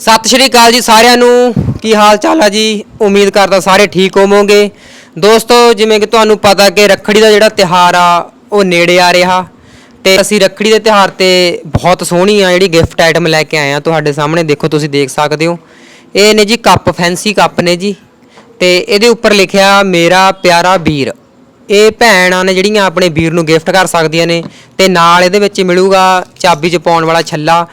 ਸਤਿ ਸ਼੍ਰੀ ਅਕਾਲ ਜੀ ਸਾਰਿਆਂ ਨੂੰ। ਕੀ ਹਾਲ ਚਾਲ ਆ ਜੀ? ਉਮੀਦ ਕਰਦਾ ਸਾਰੇ ਠੀਕ ਹੋਵੋਗੇ। ਦੋਸਤੋ, ਜਿਵੇਂ ਕਿ ਤੁਹਾਨੂੰ ਪਤਾ ਕਿ ਰੱਖੜੀ ਦਾ ਜਿਹੜਾ ਤਿਹਾਰ ਆ, ਉਹ ਨੇੜੇ ਆ ਰਿਹਾ। ਤੇ ਅਸੀਂ ਰੱਖੜੀ ਦੇ ਤਿਹਾਰ ਤੇ ਬਹੁਤ ਸੋਹਣੀ ਆ ਜਿਹੜੀ ਗਿਫਟ ਆਈਟਮ ਲੈ ਕੇ ਆਏ ਆ ਤੁਹਾਡੇ ਸਾਹਮਣੇ। ਦੇਖੋ, ਤੁਸੀਂ ਦੇਖ ਸਕਦੇ ਹੋ। ਇਹ ਨੇ ਜੀ ਕੱਪ ਫੈਂਸੀ ਕੱਪ ਨੇ ਜੀ। ਤੇ ਇਹਦੇ ਉੱਪਰ ਲਿਖਿਆ, ਮੇਰਾ ਪਿਆਰਾ ਵੀਰ। ਇਹ ਭੈਣਾਂ ਨੇ ਜਿਹੜੀਆਂ ਆਪਣੇ ਵੀਰ ਨੂੰ ਗਿਫਟ ਕਰ ਸਕਦੀਆਂ ਨੇ। ਤੇ ਨਾਲ ਇਹਦੇ ਵਿੱਚ ਮਿਲੂਗਾ ਚਾਬੀ 'ਚ ਪਾਉਣ ਵਾਲਾ ਛੱਲਾ।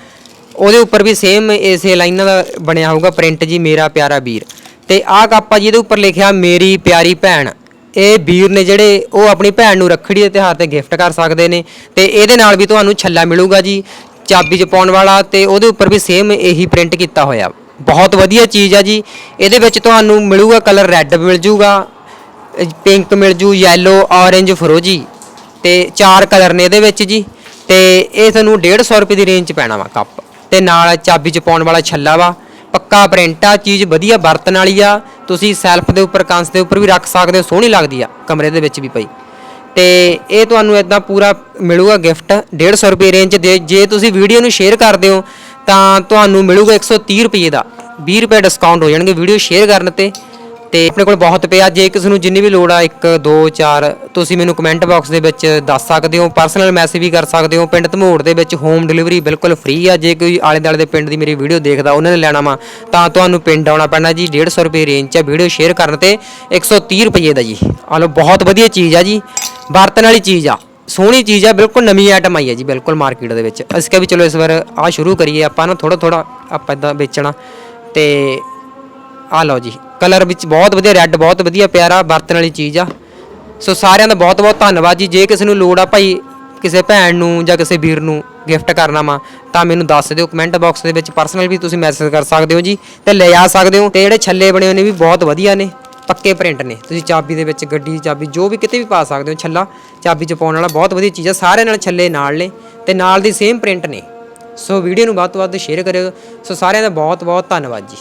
ਉਹਦੇ ਉੱਪਰ ਵੀ ਸੇਮ ਇਸੇ ਲਾਈਨਾਂ ਦਾ ਬਣਿਆ ਹੋਊਗਾ ਪ੍ਰਿੰਟ ਜੀ, ਮੇਰਾ ਪਿਆਰਾ ਵੀਰ। ਤੇ ਆਹ ਕੱਪ ਆ ਜੀ, ਇਹਦੇ ਉੱਪਰ ਲਿਖਿਆ, ਮੇਰੀ ਪਿਆਰੀ ਭੈਣ। ਇਹ ਵੀਰ ਨੇ ਜਿਹੜੇ, ਉਹ ਆਪਣੀ ਭੈਣ ਨੂੰ ਰੱਖੜੀ ਦੇ ਤਿਉਹਾਰ ਤੇ ਗਿਫਟ ਕਰ ਸਕਦੇ ਨੇ। ਤੇ ਇਹਦੇ ਨਾਲ ਵੀ ਤੁਹਾਨੂੰ ਛੱਲਾ ਮਿਲੂਗਾ ਜੀ, ਚਾਬੀ 'ਚ ਪਾਉਣ ਵਾਲਾ। ਤੇ ਉਹਦੇ ਉੱਪਰ ਵੀ ਸੇਮ ਇਹੀ ਪ੍ਰਿੰਟ ਕੀਤਾ ਹੋਇਆ। ਬਹੁਤ ਵਧੀਆ ਚੀਜ਼ ਆ ਜੀ। ਇਹਦੇ ਵਿੱਚ ਤੁਹਾਨੂੰ ਮਿਲੂਗਾ ਕਲਰ ਰੈੱਡ ਮਿਲ ਜੂਗਾ ਪਿੰਕ ਮਿਲ ਜੂ ਯੈਲੋ ਔਰੇਂਜ ਫਰੋਜੀ। ਤੇ ਚਾਰ ਕਲਰ ਨੇ ਇਹਦੇ ਵਿੱਚ ਜੀ। ਤੇ ਇਹ ਤੁਹਾਨੂੰ 150 ਰੁਪਏ ਦੀ ਰੇਂਜ 'ਚ ਪੈਣਾ ਵਾ ਕੱਪ। ਤੇ ਨਾਲ ਚਾਬੀ 'ਚ ਪਾਉਣ ਵਾਲਾ ਛੱਲਾ ਵਾ। ਪੱਕਾ ਪ੍ਰਿੰਟ ਆ, ਚੀਜ਼ ਵਧੀਆ ਵਰਤਣ ਵਾਲੀ ਆ। ਤੁਸੀਂ ਸੈਲਫ ਦੇ ਉੱਪਰ, ਕੰਸ ਦੇ ਉੱਪਰ ਵੀ ਰੱਖ ਸਕਦੇ ਹੋ, ਸੋਹਣੀ ਲੱਗਦੀ ਆ, ਕਮਰੇ ਦੇ ਵਿੱਚ ਵੀ ਪਈ। ਤੇ ਇਹ ਤੁਹਾਨੂੰ ਇਦਾਂ ਪੂਰਾ ਮਿਲੂਗਾ ਗਿਫਟ 150 ਰੁਪਏ ਰੇਂਜ ਦੇ। ਜੇ ਤੁਸੀਂ ਵੀਡੀਓ ਨੂੰ ਸ਼ੇਅਰ ਕਰਦੇ ਹੋ, ਤਾਂ ਤੁਹਾਨੂੰ ਮਿਲੂਗਾ 130 ਰੁਪਏ ਦਾ। 20 ਰੁਪਏ ਡਿਸਕਾਊਂਟ ਹੋ ਜਾਣਗੇ ਵੀਡੀਓ ਸ਼ੇਅਰ ਕਰਨ ਤੇ। ਤੇ ਆਪਣੇ ਕੋਲ ਬਹੁਤ ਪਿਆ ਜੇ ਕਿਸੇ ਨੂੰ ਜਿੰਨੀ ਵੀ ਲੋੜ ਆ 1 2 4 ਤੁਸੀਂ ਮੈਨੂੰ ਕਮੈਂਟ ਬਾਕਸ ਦੇ ਵਿੱਚ ਦੱਸ ਸਕਦੇ ਹੋ। ਪਰਸਨਲ ਮੈਸੇਜ ਵੀ ਕਰ ਸਕਦੇ ਹੋ। ਪਿੰਡ ਧਮੋੜ ਦੇ ਵਿੱਚ ਹੋਮ ਡਿਲੀਵਰੀ ਬਿਲਕੁਲ ਫ੍ਰੀ ਆ। ਜੇ ਕੋਈ ਆਲੇ ਦੁਆਲੇ ਦੇ ਪਿੰਡ ਦੀ ਮੇਰੀ ਵੀਡੀਓ ਦੇਖਦਾ, ਉਹਨਾਂ ਨੇ ਲੈਣਾ ਵਾ, ਤਾਂ ਤੁਹਾਨੂੰ ਪਿੰਡ ਆਉਣਾ ਪੈਣਾ ਜੀ। 150 ਰੁਪਏ ਰੇਂਜ 'ਚ ਵੀਡੀਓ ਸ਼ੇਅਰ ਕਰਨ ਤੇ। 130 ਰੁਪਏ ਦਾ ਜੀ। ਆ ਲਓ, ਬਹੁਤ ਵਧੀਆ ਚੀਜ਼ ਆ ਜੀ। ਵਰਤਣ ਵਾਲੀ ਚੀਜ਼ ਆ। ਸੋਹਣੀ ਚੀਜ਼ ਆ, ਬਿਲਕੁਲ ਨਵੀਂ ਆਈਟਮ ਆਈ ਹੈ ਜੀ, ਬਿਲਕੁਲ ਮਾਰਕੀਟ ਦੇ ਵਿੱਚ। ਅਸੀਂ ਕਿਹਾ ਵੀ ਚਲੋ ਇਸ ਵਾਰ ਆ ਸ਼ੁਰੂ ਕਰੀਏ ਆਪਾਂ ਨਾ ਥੋੜਾ ਥੋੜਾ ਆਪਾਂ ਇਦਾਂ ਵੇਚਣਾ। ਤੇ ਆ ਲਓ ਜੀ ਕਲਰ ਵਿੱਚ ਬਹੁਤ ਵਧੀਆ ਰੈੱਡ ਬਹੁਤ ਵਧੀਆ, ਪਿਆਰਾ ਵਰਤਣ ਵਾਲੀ ਚੀਜ਼ ਆ। ਸੋ ਸਾਰਿਆਂ ਦਾ ਬਹੁਤ ਬਹੁਤ ਧੰਨਵਾਦ ਜੀ। ਜੇ ਕਿਸੇ ਨੂੰ ਲੋੜ ਆ ਭਾਈ ਕਿਸੇ ਭੈਣ ਨੂੰ ਜਾਂ ਕਿਸੇ ਵੀਰ ਨੂੰ ਗਿਫਟ ਕਰਨਾ ਵਾ, ਤਾਂ ਮੈਨੂੰ ਦੱਸ ਦਿਓ। ਕਮੈਂਟ ਬਾਕਸ ਦੇ ਵਿੱਚ ਪਰਸਨਲ ਵੀ ਤੁਸੀਂ ਮੈਸੇਜ ਕਰ ਸਕਦੇ ਹੋ ਜੀ ਤੇ ਲੈ ਆ ਸਕਦੇ ਹੋ। ਤੇ ਜਿਹੜੇ ਛੱਲੇ ਬਣੇ ਹੋਏ ਨੇ ਵੀ ਬਹੁਤ ਵਧੀਆ ਨੇ, ਪੱਕੇ ਪ੍ਰਿੰਟ ਨੇ। ਤੁਸੀਂ ਚਾਬੀ ਦੇ ਵਿੱਚ, ਗੱਡੀ ਚਾਬੀ, ਜੋ ਵੀ ਕਿਤੇ ਵੀ ਪਾ ਸਕਦੇ ਹੋ ਛੱਲਾ, ਚਾਬੀ 'ਚ ਪਾਉਣ ਵਾਲਾ ਬਹੁਤ ਵਧੀਆ ਚੀਜ਼ ਆ। ਸਾਰਿਆਂ ਨਾਲ ਛੱਲੇ ਨਾਲ ਨੇ ਤੇ ਨਾਲ ਦੀ ਸੇਮ ਪ੍ਰਿੰਟ ਨੇ। ਸੋ ਵੀਡੀਓ ਨੂੰ ਵੱਧ ਤੋਂ ਵੱਧ ਸ਼ੇਅਰ ਕਰਿਓ। ਸੋ ਸਾਰਿਆਂ ਦਾ ਬਹੁਤ ਬਹੁਤ ਧੰਨਵਾਦ ਜੀ।